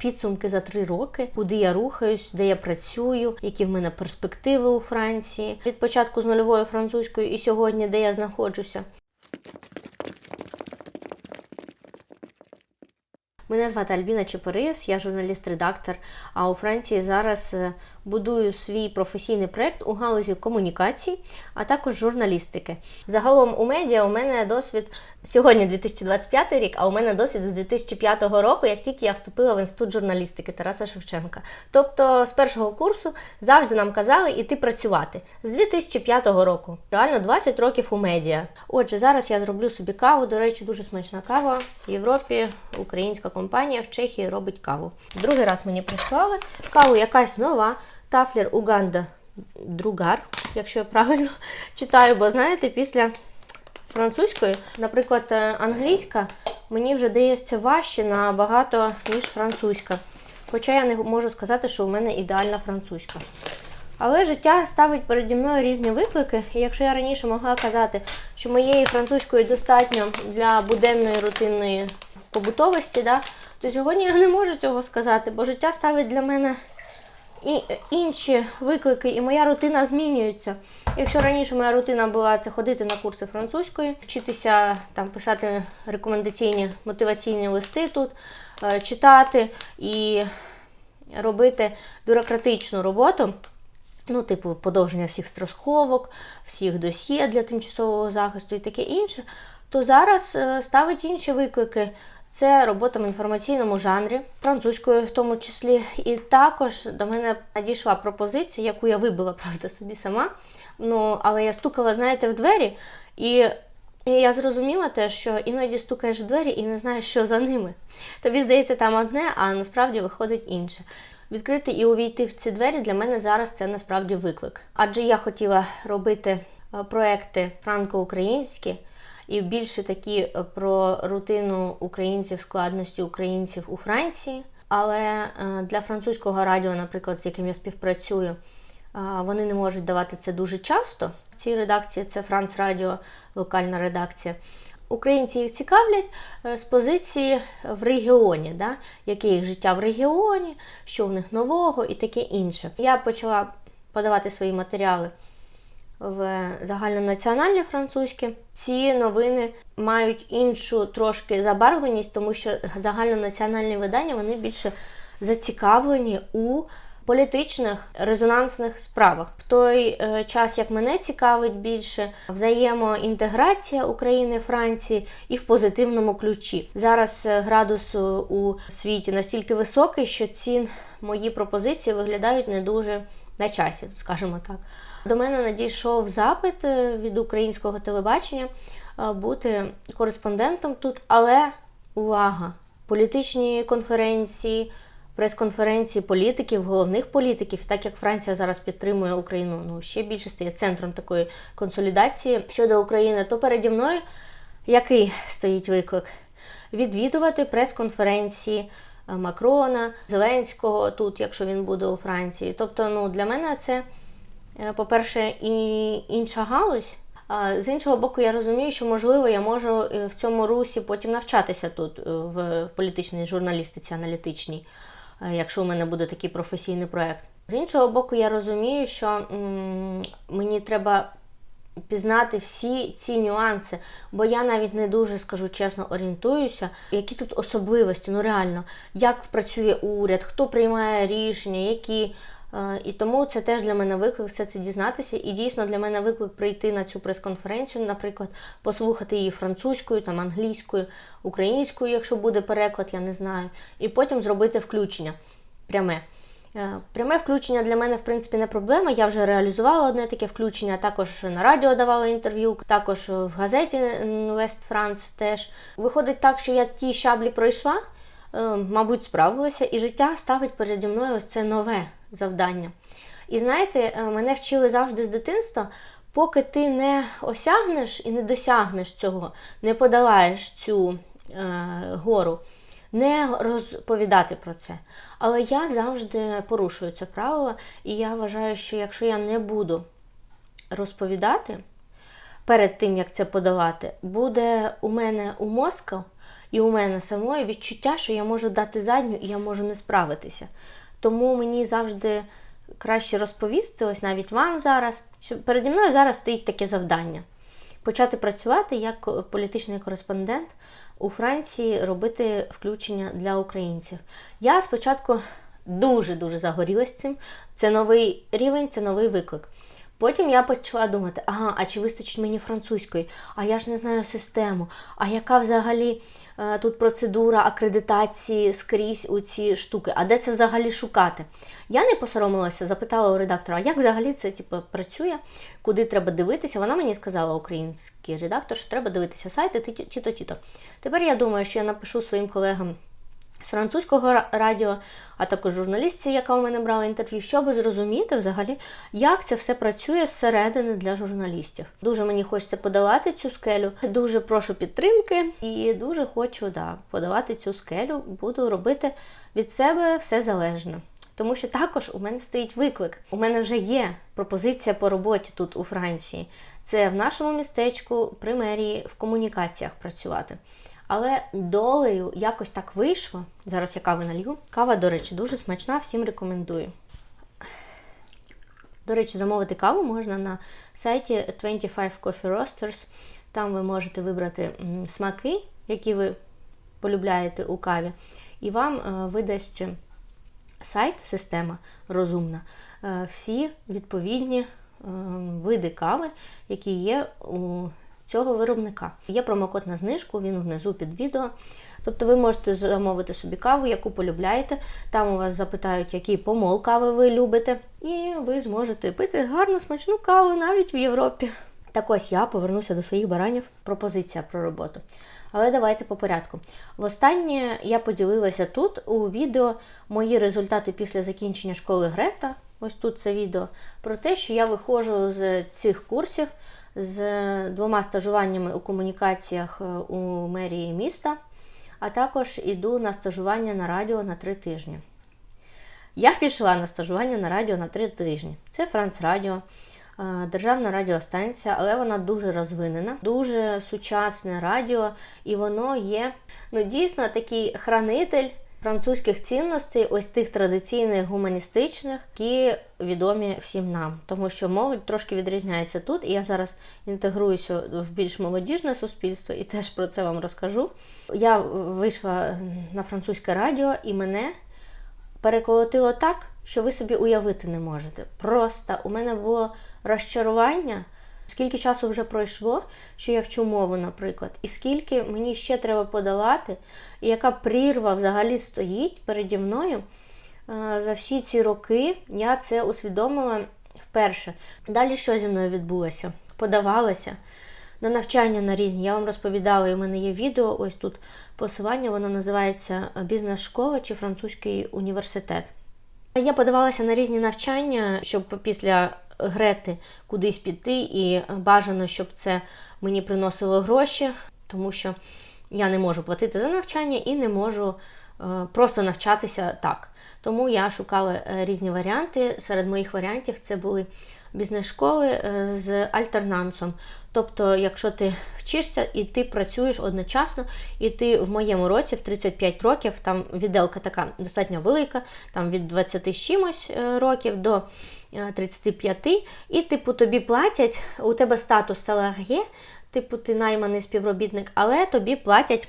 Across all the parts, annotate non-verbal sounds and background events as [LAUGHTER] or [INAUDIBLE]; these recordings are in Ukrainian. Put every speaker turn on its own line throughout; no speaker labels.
Підсумки за три роки, куди я рухаюсь, де я працюю, які в мене перспективи у Франції від початку з нульової французької і сьогодні, де я знаходжуся. Мене звати Альбіна Чепорис, я журналіст-редактор. А у Франції зараз е, будую свій професійний проект у галузі комунікацій, а також журналістики. Загалом у медіа у мене досвід сьогодні 2025 рік, а у мене досвід з 2005 року, як тільки я вступила в інститут журналістики Тараса Шевченка. Тобто з першого курсу завжди нам казали іти працювати з 2005 року. Реально 20 років у медіа. Отже, зараз я зроблю собі каву. До речі, дуже смачна кава в Європі. Українська компанія в Чехії робить каву. Другий раз мені прислали каву, якась нова. Тафлер Уганда Другар, якщо я правильно [LAUGHS] читаю, бо знаєте, після французької, наприклад, е, англійська мені вже дається важче набагато, ніж французька. Хоча я не можу сказати, що у мене ідеальна французька. Але життя ставить переді мною різні виклики, і якщо я раніше могла казати, що моєї французької достатньо для буденної рутинної побутовості, да, то сьогодні я не можу цього сказати, бо життя ставить для мене інші виклики, і моя рутина змінюється. Якщо раніше моя рутина була це ходити на курси французької, вчитися там писати рекомендаційні мотиваційні листи тут, е, читати і робити бюрократичну роботу. Ну, типу, подовження всіх страховок, всіх досьє для тимчасового захисту і таке інше, то зараз е, ставить інші виклики. Це робота в інформаційному жанрі, французькою в тому числі. І також до мене надійшла пропозиція, яку я вибила, правда, собі сама. Ну, але я стукала, знаєте, в двері, і, я зрозуміла те, що іноді стукаєш в двері і не знаєш, що за ними. Тобі здається, там одне, а насправді виходить інше. Відкрити і увійти в ці двері для мене зараз це насправді виклик. Адже я хотіла робити е, проекти франко-українські і більше такі е, про рутину українців, складності українців у Франції. Але е, для французького радіо, наприклад, з яким я співпрацюю, вони не можуть давати це дуже часто. В цій редакції це Франц Радіо, локальна редакція. Українці їх цікавлять з позиції в регіоні, да? яке їх життя в регіоні, що в них нового і таке інше. Я почала подавати свої матеріали в загальнонаціональні французькі. Ці новини мають іншу трошки забарвленість, тому що загальнонаціональні видання вони більше зацікавлені у політичних резонансних справах. В той е, час, як мене цікавить більше взаємоінтеграція України Франції і в позитивному ключі. Зараз е, градус у світі настільки високий, що ці мої пропозиції виглядають не дуже на часі, скажімо так. До мене надійшов запит е, від українського телебачення е, бути кореспондентом тут, але увага! Політичні конференції, прес-конференції політиків, головних політиків, так як Франція зараз підтримує Україну, ну ще більше стає центром такої консолідації щодо України, то переді мною який стоїть виклик? Відвідувати прес-конференції е, Макрона, Зеленського тут, якщо він буде у Франції. Тобто, ну для мене це. Е, по-перше, і інша галузь. З іншого боку, я розумію, що можливо я можу е, в цьому русі потім навчатися тут, е, в політичній журналістиці аналітичній, якщо у мене буде такий професійний проєкт. З іншого боку, я розумію, що мені треба пізнати всі ці нюанси, бо я навіть не дуже скажу чесно орієнтуюся, які тут особливості, ну реально, як працює уряд, хто приймає рішення, які. Е, і тому це теж для мене виклик все це дізнатися. І дійсно для мене виклик прийти на цю прес-конференцію, наприклад, послухати її французькою, там англійською, українською, якщо буде переклад, я не знаю. І потім зробити включення пряме. Е, пряме включення для мене, в принципі, не проблема. Я вже реалізувала одне таке включення, також на радіо давала інтерв'ю, також в газеті West France теж. Виходить так, що я ті шаблі пройшла, е, мабуть, справилася, і життя ставить переді мною ось це нове завдання. І знаєте, е, мене вчили завжди з дитинства, поки ти не осягнеш і не досягнеш цього, не подолаєш цю е, гору, не розповідати про це. Але я завжди порушую це правило, і я вважаю, що якщо я не буду розповідати перед тим, як це подолати, буде у мене у мозку і у мене самої відчуття, що я можу дати задню і я можу не справитися. Тому мені завжди краще розповісти, ось навіть вам зараз, що переді мною зараз стоїть таке завдання почати працювати як політичний кореспондент у Франції, робити включення для українців. Я спочатку дуже-дуже загорілась цим. Це новий рівень, це новий виклик. Потім я почала думати, ага, а чи вистачить мені французької? А я ж не знаю систему. А яка взагалі е, тут процедура акредитації скрізь у ці штуки? А де це взагалі шукати? Я не посоромилася, запитала у редактора, як взагалі це типу, працює, куди треба дивитися. Вона мені сказала, український редактор, що треба дивитися сайти ті-то, ті-то. Тепер я думаю, що я напишу своїм колегам з французького радіо, а також журналістці, яка у мене брала інтерв'ю, щоб зрозуміти взагалі, як це все працює зсередини для журналістів. Дуже мені хочеться подавати цю скелю. Дуже прошу підтримки і дуже хочу да, подавати цю скелю. Буду робити від себе все залежне. Тому що також у мене стоїть виклик. У мене вже є пропозиція по роботі тут у Франції. Це в нашому містечку при мерії в комунікаціях працювати. Але долею якось так вийшло. Зараз я кави налью. Кава, до речі, дуже смачна, всім рекомендую. До речі, замовити каву можна на сайті 25 Coffee Roasters. Там ви можете вибрати смаки, які ви полюбляєте у каві, і вам е, видасть сайт, система розумна, е, всі відповідні е, види кави, які є у цього виробника. Є промокод на знижку, він внизу під відео. Тобто ви можете замовити собі каву, яку полюбляєте. Там у вас запитають, який помол кави ви любите, і ви зможете пити гарну смачну каву навіть в Європі. Так ось я повернуся до своїх баранів. Пропозиція про роботу. Але давайте по порядку. Востаннє я поділилася тут у відео мої результати після закінчення школи Грета. Ось тут це відео про те, що я виходжу з цих курсів з двома стажуваннями у комунікаціях е, у мерії міста, а також іду на стажування на радіо на три тижні. Я пішла на стажування на радіо на три тижні. Це Франц Радіо, е, державна радіостанція, але вона дуже розвинена, дуже сучасне радіо, і воно є ну, дійсно такий хранитель французьких цінностей, ось тих традиційних гуманістичних, які відомі всім нам. Тому що молодь трошки відрізняється тут, і я зараз інтегруюся в більш молодіжне суспільство і теж про це вам розкажу. Я вийшла на французьке радіо і мене переколотило так, що ви собі уявити не можете. Просто у мене було розчарування. Скільки часу вже пройшло, що я вчу мову, наприклад, і скільки мені ще треба подолати, і яка прірва взагалі стоїть переді мною за всі ці роки, я це усвідомила вперше. Далі що зі мною відбулося? Подавалася на навчання на різні. Я вам розповідала, і в мене є відео, ось тут посилання, воно називається Бізнес-школа чи французький університет. Я подавалася на різні навчання, щоб після грети кудись піти, і бажано, щоб це мені приносило гроші, тому що я не можу платити за навчання і не можу е, просто навчатися так. Тому я шукала е, різні варіанти. Серед моїх варіантів це були бізнес-школи е, з альтернансом. Тобто, якщо ти вчишся і ти працюєш одночасно, і ти в моєму році, в 35 років, там відделка така достатньо велика, там від 20 чимось років до 35, е, і, типу, тобі платять, у тебе статус салар'є, типу, ти найманий співробітник, але тобі платять.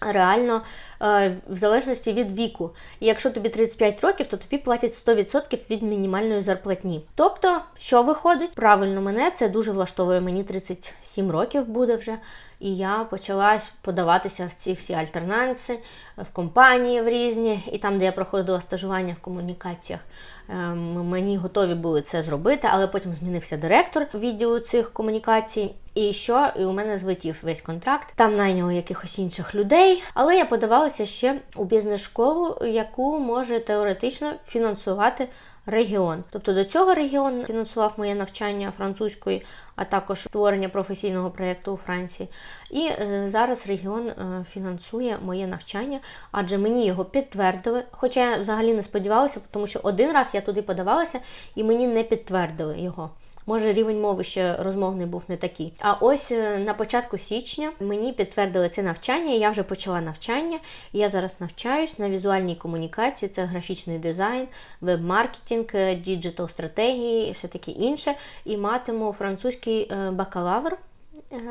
Реально, е, в залежності від віку. І якщо тобі 35 років, то тобі платять 100% від мінімальної зарплатні. Тобто, що виходить? Правильно, мене це дуже влаштовує. Мені 37 років буде вже. І я почала подаватися в ці всі альтернанси, в компанії в різні, і там, де я проходила стажування в комунікаціях, ем, мені готові були це зробити, але потім змінився директор відділу цих комунікацій. І що? І у мене злетів весь контракт. Там найняли якихось інших людей. Але я подавалася ще у бізнес-школу, яку може теоретично фінансувати регіон. Тобто до цього регіон фінансував моє навчання французької, а також створення професійного проєкту у Франції. І е, зараз регіон е, фінансує моє навчання, адже мені його підтвердили. Хоча я взагалі не сподівалася, тому що один раз я туди подавалася і мені не підтвердили його. Може рівень мови ще розмовний був не такий. А ось е, на початку січня мені підтвердили це навчання. Я вже почала навчання. Я зараз навчаюсь на візуальній комунікації, це графічний дизайн, веб-маркетинг, е, діджитал стратегії, все таке інше. І матиму французький е, бакалавр.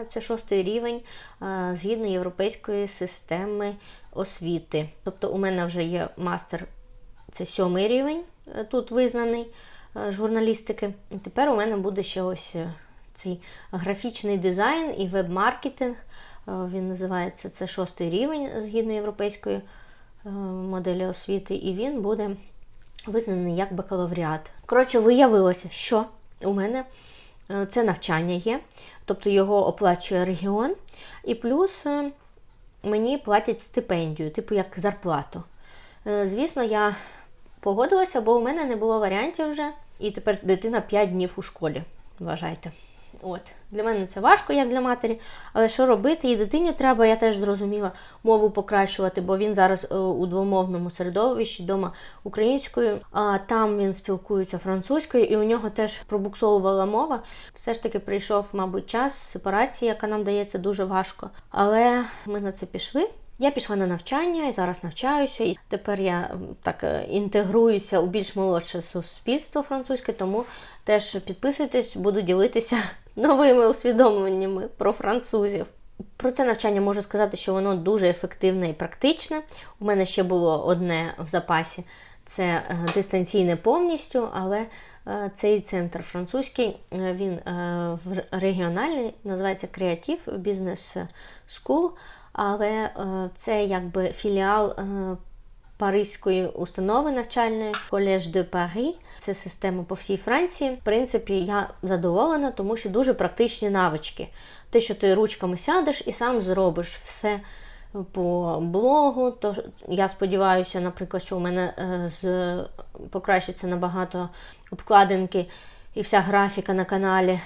Це шостий рівень згідно європейської системи освіти. Тобто у мене вже є мастер, це сьомий рівень, тут визнаний журналістики. І тепер у мене буде ще ось е, цей графічний дизайн і веб-маркетинг. Е, Він називається це шостий рівень згідно європейської е, моделі освіти, і він буде визнаний як бакалавріат. Коротше, виявилося, що у мене е, це навчання є, тобто його оплачує регіон, і плюс е, мені платять стипендію, типу як зарплату. Е, Звісно, я погодилася, бо у мене не було варіантів вже, і тепер дитина 5 днів у школі. Вважайте. От. Для мене це важко, як для матері, але що робити? І дитині треба, я теж зрозуміла, мову покращувати, бо він зараз е, у двомовному середовищі, вдома українською, а там він спілкується французькою, і у нього теж пробуксовувала мова. Все ж таки прийшов, мабуть, час сепарації, яка нам дається дуже важко. Але ми на це пішли. Я пішла на навчання і зараз навчаюся, і тепер я так е, інтегруюся у більш молодше суспільство французьке, тому теж підписуйтесь, буду ділитися [LAUGHS] новими усвідомленнями про французів. Про це навчання можу сказати, що воно дуже ефективне і практичне. У мене ще було одне в запасі це е, дистанційне повністю, але цей центр французький, е, він е, регіональний, називається Creative Business School, але е, це якби філіал е, Паризької установи навчальної Collège de Paris. Це система по всій Франції. В принципі, я задоволена, тому що дуже практичні навички. Те, що ти ручками сядеш і сам зробиш все по блогу. То я сподіваюся, наприклад, що у мене е, з покращиться набагато обкладинки і вся графіка на каналі.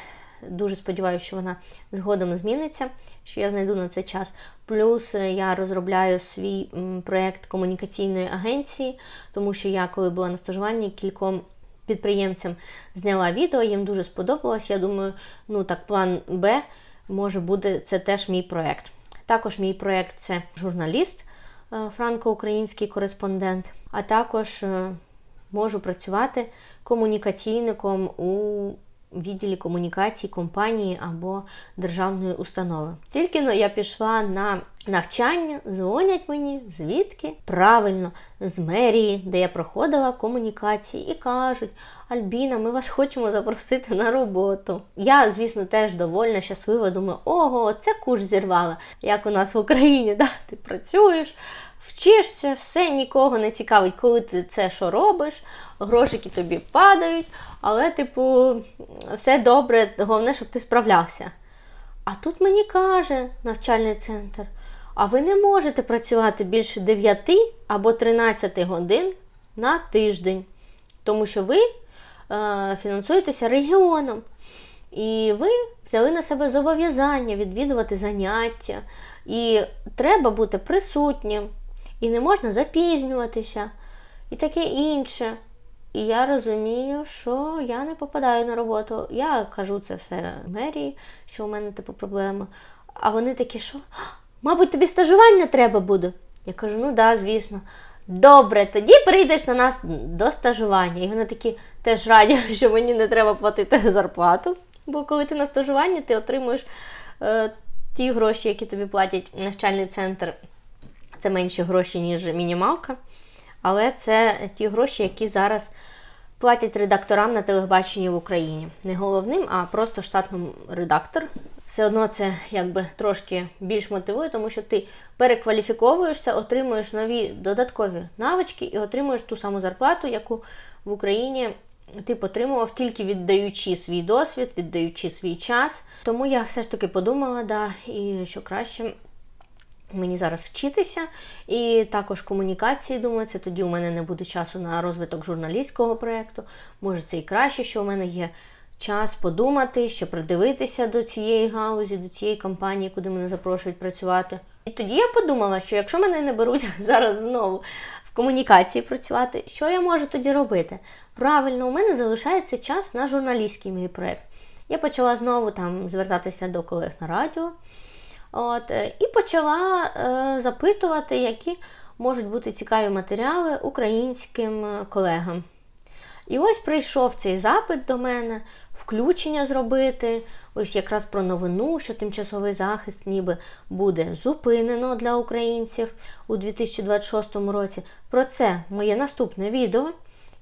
Дуже сподіваюся, що вона згодом зміниться, що я знайду на це час. Плюс е, я розробляю свій проєкт комунікаційної агенції, тому що я, коли була на стажуванні, кільком підприємцям зняла відео, їм дуже сподобалось. Я думаю, ну так, план Б може бути це теж мій проєкт. Також мій проєкт це журналіст, е, франко-український кореспондент, а також е, можу працювати комунікаційником у відділі комунікацій компанії або державної установи. Тільки но я пішла на навчання, дзвонять мені звідки? Правильно, з мерії, де я проходила комунікації, і кажуть: Альбіна, ми вас хочемо запросити на роботу. Я, звісно, теж довольна, щаслива. Думаю, ого, це куш зірвала, як у нас в Україні. Да? Ти працюєш. Вчишся, все нікого не цікавить, коли ти це що робиш, грошики тобі падають, але, типу, все добре, головне, щоб ти справлявся. А тут мені каже навчальний центр: а ви не можете працювати більше 9 або 13 годин на тиждень, тому що ви е, фінансуєтеся регіоном. І ви взяли на себе зобов'язання відвідувати заняття. І треба бути присутнім, і не можна запізнюватися, і таке інше. І я розумію, що я не попадаю на роботу. Я кажу це все мерії, що у мене типу проблема. А вони такі, що мабуть, тобі стажування треба буде. Я кажу, ну да, звісно. Добре, тоді прийдеш на нас до стажування. І вони такі теж раді, [LAUGHS] що мені не треба платити зарплату. Бо коли ти на стажуванні, ти отримуєш е, ті гроші, які тобі платять навчальний центр. Це менші гроші, ніж мінімалка. Але це ті гроші, які зараз платять редакторам на телебаченні в Україні. Не головним, а просто штатним редактор. Все одно це якби трошки більш мотивує, тому що ти перекваліфіковуєшся, отримуєш нові додаткові навички і отримуєш ту саму зарплату, яку в Україні ти отримував тільки віддаючи свій досвід, віддаючи свій час. Тому я все ж таки подумала, да, і що краще мені зараз вчитися, і також комунікації, думаю, це тоді у мене не буде часу на розвиток журналістського проєкту. Може, це і краще, що у мене є час подумати, ще придивитися до цієї галузі, до цієї компанії, куди мене запрошують працювати. І тоді я подумала, що якщо мене не беруть [LAUGHS] зараз знову в комунікації працювати, що я можу тоді робити? Правильно, у мене залишається час на журналістський мій проєкт. я почала знову там звертатися до колег на радіо. От, е, і почала е, запитувати, які можуть бути цікаві матеріали українським е, колегам. І ось прийшов цей запит до мене, включення зробити. Ось якраз про новину, що тимчасовий захист ніби буде зупинено для українців у 2026 році. Про це моє наступне відео.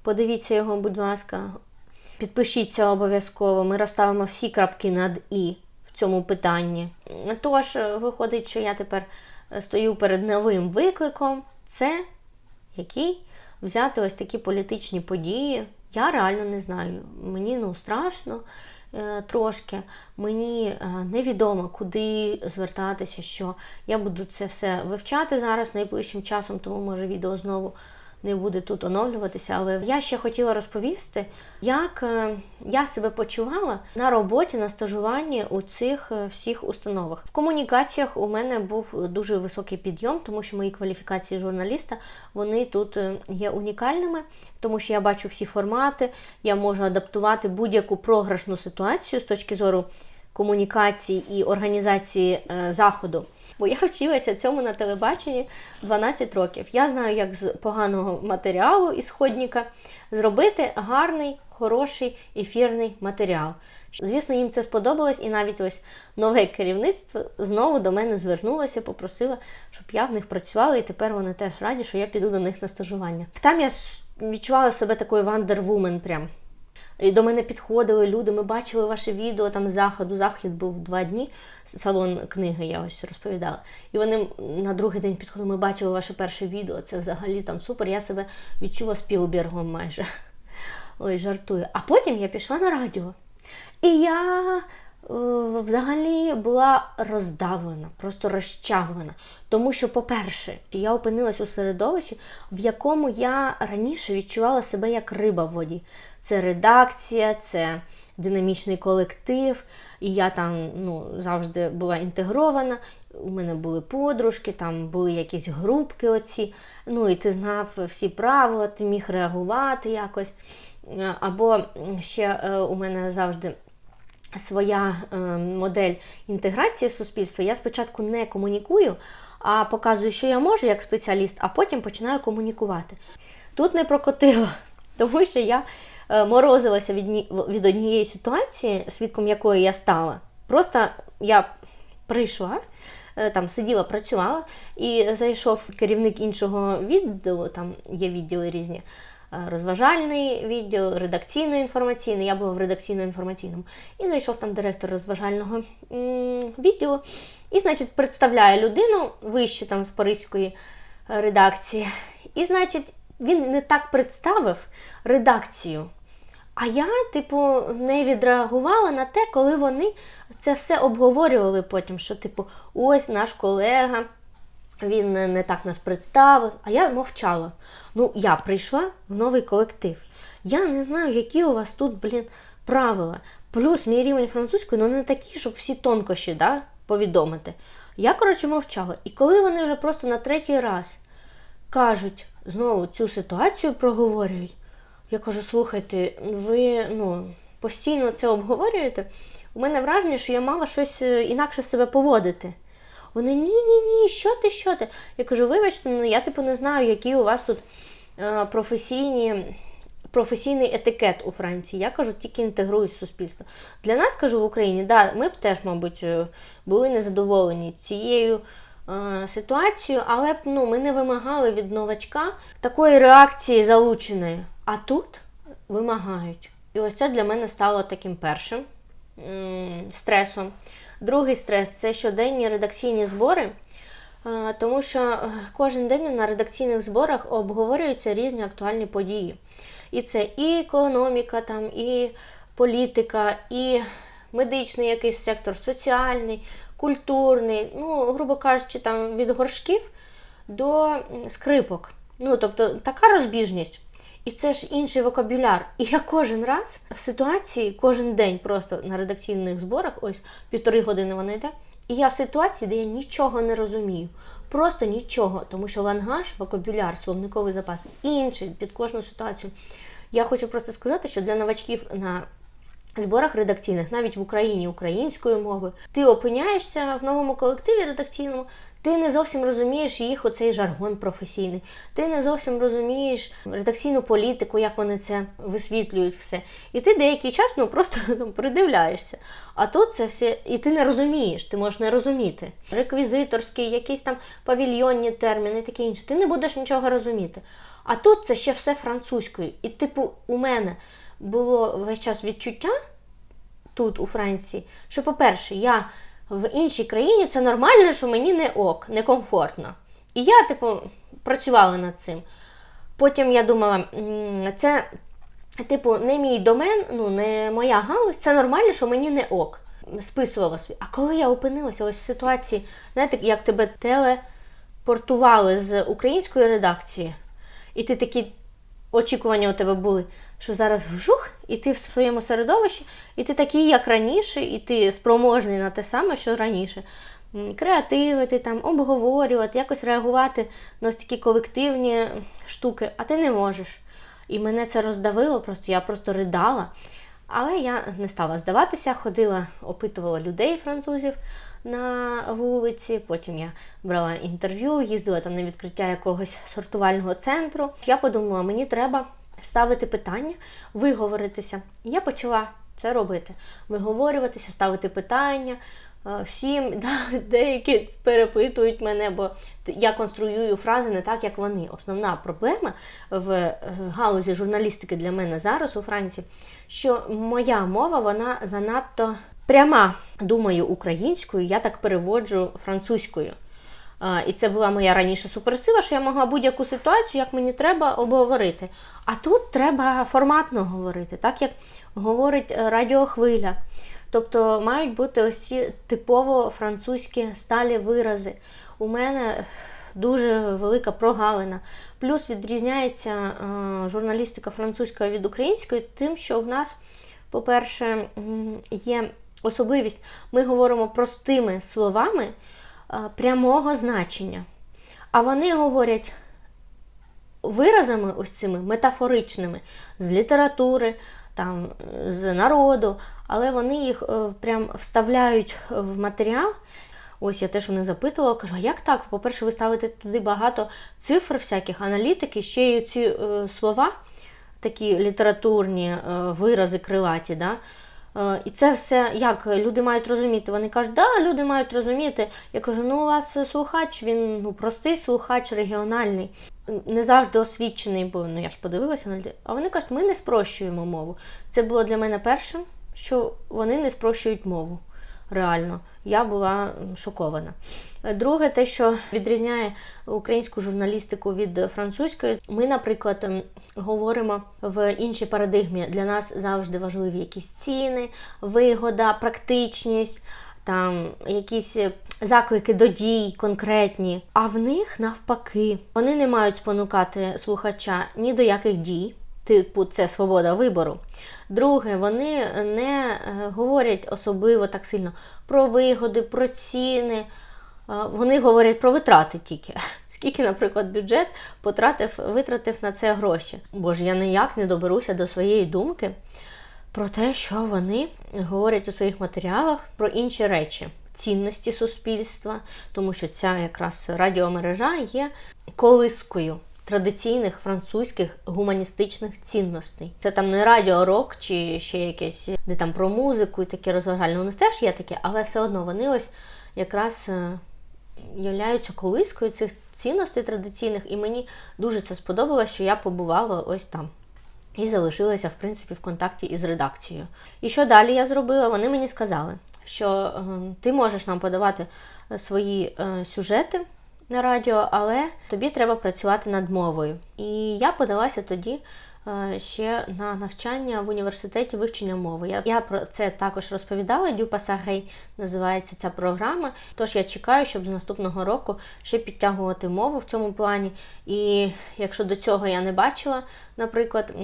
Подивіться його, будь ласка. Підпишіться обов'язково. Ми розставимо всі крапки над І цьому питанні. Тож, виходить, що я тепер стою перед новим викликом. Це який взяти ось такі політичні події. Я реально не знаю. Мені ну страшно е, трошки. Мені е, невідомо, куди звертатися, що я буду це все вивчати зараз найближчим часом, тому може відео знову не буде тут оновлюватися. Але я ще хотіла розповісти, як е, я себе почувала на роботі на стажуванні у цих е, всіх установах. В комунікаціях у мене був дуже високий підйом, тому що мої кваліфікації журналіста вони тут е, є унікальними, тому що я бачу всі формати, я можу адаптувати будь-яку програшну ситуацію з точки зору комунікації і організації заходу. Бо я вчилася цьому на телебаченні 12 років. Я знаю, як з поганого матеріалу ісходника зробити гарний, хороший ефірний матеріал. Звісно, їм це сподобалось, і навіть ось нове керівництво знову до мене звернулося, попросило, щоб я в них працювала, і тепер вони теж раді, що я піду до них на стажування. Там я відчувала себе такою вандервумен прям. І до мене підходили люди, ми бачили ваше відео там заходу. Захід був два дні, салон книги я ось розповідала. І вони на другий день підходили, ми бачили ваше перше відео, це взагалі там супер. Я себе відчула Спілбергом майже. [LAUGHS] Ой, жартую. А потім я пішла на радіо. І я взагалі була роздавлена, просто розчавлена. Тому що, по-перше, я опинилась у середовищі, в якому я раніше відчувала себе як риба в воді. Це редакція, це динамічний колектив, і я там ну, завжди була інтегрована. У мене були подружки, там були якісь групки оці. Ну і ти знав всі правила, ти міг реагувати якось. Або ще е, у мене завжди своя е, модель інтеграції в суспільство. Я спочатку не комунікую, а показую, що я можу як спеціаліст, а потім починаю комунікувати. Тут не прокотило, [LAUGHS] тому що я е, морозилася від, від однієї ситуації, свідком якої я стала. Просто я прийшла. Там сиділа, працювала, і зайшов керівник іншого відділу, там є відділи різні. Розважальний відділ, редакційно-інформаційний, я була в редакційно-інформаційному. І зайшов там директор розважального відділу і, значить, представляє людину вище там з Паризької редакції. І, значить, він не так представив редакцію. А я, типу, не відреагувала на те, коли вони це все обговорювали потім, що, типу, ось наш колега він не так нас представив, а я мовчала. Ну, я прийшла в новий колектив. Я не знаю, які у вас тут, блін, правила. Плюс мій рівень французької, ну не такий, щоб всі тонкощі да, повідомити. Я, коротше, мовчала. І коли вони вже просто на третій раз кажуть, знову цю ситуацію проговорюють, я кажу, слухайте, ви ну, постійно це обговорюєте. У мене враження, що я мала щось е, інакше себе поводити. Вони ні-ні ні, що ти, що ти? Я кажу, вибачте, ну я типу не знаю, які у вас тут е, професійні. Професійний етикет у Франції, я кажу, тільки інтегруюсь в суспільство. Для нас кажу в Україні, да, ми б теж, мабуть, е, були незадоволені цією е, ситуацією, але б ну, ми не вимагали від новачка такої реакції залученої. А тут вимагають. І ось це для мене стало таким першим м стресом. Другий стрес це щоденні редакційні збори, тому що кожен день на редакційних зборах обговорюються різні актуальні події. І це і економіка, там, і політика, і медичний якийсь сектор, соціальний, культурний, ну, грубо кажучи, там від горшків до скрипок. Ну, тобто така розбіжність. І це ж інший вокабуляр. І я кожен раз в ситуації, кожен день просто на редакційних зборах, ось півтори години вона йде. І я в ситуації, де я нічого не розумію. Просто нічого. Тому що лангаж, вокабуляр, словниковий запас інший під кожну ситуацію. Я хочу просто сказати, що для новачків на зборах редакційних, навіть в Україні українською мовою, ти опиняєшся в новому колективі редакційному. Ти не зовсім розумієш їх оцей жаргон професійний. Ти не зовсім розумієш редакційну політику, як вони це висвітлюють все. І ти деякий час ну просто там [LAUGHS] придивляєшся. А тут це все, і ти не розумієш, ти можеш не розуміти. Реквізиторський, якісь там павільйонні терміни, таке інше. Ти не будеш нічого розуміти. А тут це ще все французькою. І, типу, у мене було весь час відчуття тут, у Франції, що, по-перше, я в іншій країні це нормально, що мені не ок, некомфортно. І я, типу, працювала над цим. Потім я думала, це, типу, не мій домен, ну, не моя галузь, це нормально, що мені не ок. Списувала собі. А коли я опинилася ось в ситуації, знаєте, як тебе телепортували з української редакції, і ти такі очікування у тебе були, що зараз вжух, і ти в своєму середовищі, і ти такий, як раніше, і ти спроможний на те саме, що раніше. Креативити, там, обговорювати, якось реагувати на ось такі колективні штуки, а ти не можеш. І мене це роздавило, просто я просто ридала. Але я не стала здаватися, ходила, опитувала людей, французів на вулиці. Потім я брала інтерв'ю, їздила там на відкриття якогось сортувального центру. Я подумала, мені треба ставити питання, виговоритися. Я почала це робити. Виговорюватися, ставити питання. е, Всім [LAUGHS] да, деякі перепитують мене, бо я конструюю фрази не так, як вони. Основна проблема в е, галузі журналістики для мене зараз у Франції, що моя мова вона занадто пряма. Думаю українською, я так переводжу французькою. І це була моя раніше суперсила, що я могла будь-яку ситуацію, як мені треба, обговорити. А тут треба форматно говорити, так як говорить е, радіохвиля. Тобто мають бути ось ці типово французькі сталі вирази. У мене дуже велика прогалина. Плюс відрізняється е, журналістика французька від української, тим, що в нас, по-перше, є особливість, ми говоримо простими словами прямого значення. А вони говорять виразами ось цими метафоричними з літератури, там, з народу, але вони їх е, прям вставляють в матеріал. Ось я теж них запитувала, кажу, а як так? По-перше, ви ставите туди багато цифр, всяких аналітики, ще й ці е, слова, такі літературні е, вирази крилаті. Да? Е, І це все як люди мають розуміти. Вони кажуть, да, люди мають розуміти. Я кажу, ну у вас слухач, він ну, простий слухач регіональний, не завжди освічений, бо ну я ж подивилася на людей. А вони кажуть, ми не спрощуємо мову. Це було для мене першим, що вони не спрощують мову. Реально, я була шокована. Друге, те, що відрізняє українську журналістику від французької, ми, наприклад, ем, говоримо в іншій парадигмі. Для нас завжди важливі якісь ціни, вигода, практичність, там якісь е, заклики до дій конкретні. А в них навпаки, вони не мають спонукати слухача ні до яких дій. Типу, це свобода вибору. Друге, вони не е, говорять особливо так сильно про вигоди, про ціни. Е, Вони говорять про витрати тільки. [LAUGHS] Скільки, наприклад, бюджет потратив, витратив на це гроші. Бо ж я ніяк не доберуся до своєї думки про те, що вони говорять у своїх матеріалах про інші речі, цінності суспільства, тому що ця якраз радіомережа є колискою традиційних французьких гуманістичних цінностей. Це там не радіорок чи ще якесь, де там про музику і таке розважальне. Вони теж є таке, але все одно вони ось якраз е, являються колискою цих цінностей традиційних, і мені дуже це сподобалося, що я побувала ось там. І залишилася, в принципі, в контакті із редакцією. І що далі я зробила? Вони мені сказали, що е, ти можеш нам подавати е, свої е, сюжети на радіо, але тобі треба працювати над мовою. І я подалася тоді е, ще на навчання в університеті вивчення мови. Я, я про це також розповідала. Дю Пасагей називається ця програма. Тож я чекаю, щоб з наступного року ще підтягувати мову в цьому плані. І якщо до цього я не бачила, наприклад,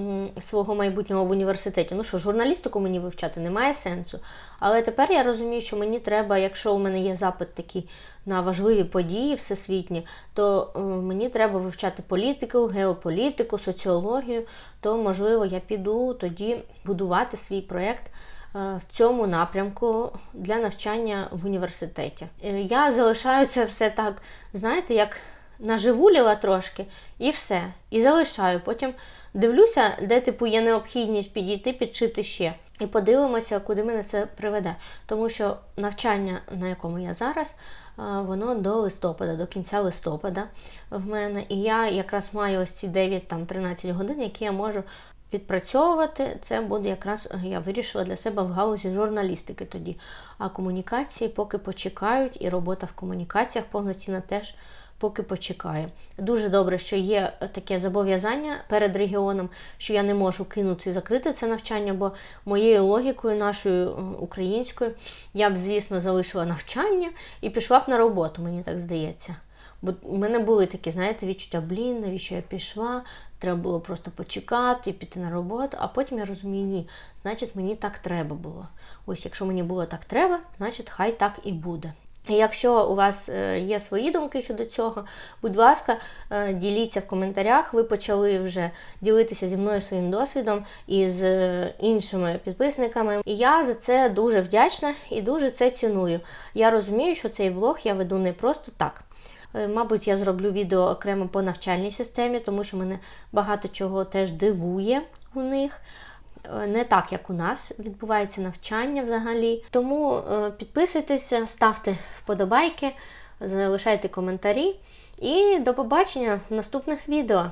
свого майбутнього в університеті, ну що журналістику мені вивчати немає сенсу. Але тепер я розумію, що мені треба, якщо у мене є запит такий на важливі події всесвітні, то е, мені треба вивчати політику, геополітику, соціологію. То можливо я піду тоді будувати свій проєкт в цьому напрямку для навчання в університеті. Е, Я залишаю це все так, знаєте, як наживуліла трошки, і все. І залишаю. Потім дивлюся, де типу є необхідність підійти, підшити ще. І подивимося, куди мене це приведе. Тому що навчання, на якому я зараз, воно до листопада, до кінця листопада в мене. І я якраз маю ось ці 9-13 годин, які я можу відпрацьовувати. Це буде якраз я вирішила для себе в галузі журналістики тоді. А комунікації поки почекають, і робота в комунікаціях повноцінно теж поки почекає. Дуже добре, що є таке зобов'язання перед регіоном, що я не можу кинути і закрити це навчання, бо моєю логікою, нашою українською, я б, звісно, залишила навчання і пішла б на роботу, мені так здається. Бо у мене були такі, знаєте, відчуття, блін, навіщо я пішла, треба було просто почекати, піти на роботу, а потім я розумію, ні, значить, мені так треба було. Ось, якщо мені було так треба, значить, хай так і буде. Якщо у вас е, є свої думки щодо цього, будь ласка, е, діліться в коментарях. Ви почали вже ділитися зі мною своїм досвідом і з е, іншими підписниками. І я за це дуже вдячна і дуже це ціную. Я розумію, що цей блог я веду не просто так. Мабуть, я зроблю відео окремо по навчальній системі, тому що мене багато чого теж дивує у них не так, як у нас відбувається навчання взагалі. Тому е, підписуйтеся, ставте вподобайки, залишайте коментарі. І до побачення в наступних відео.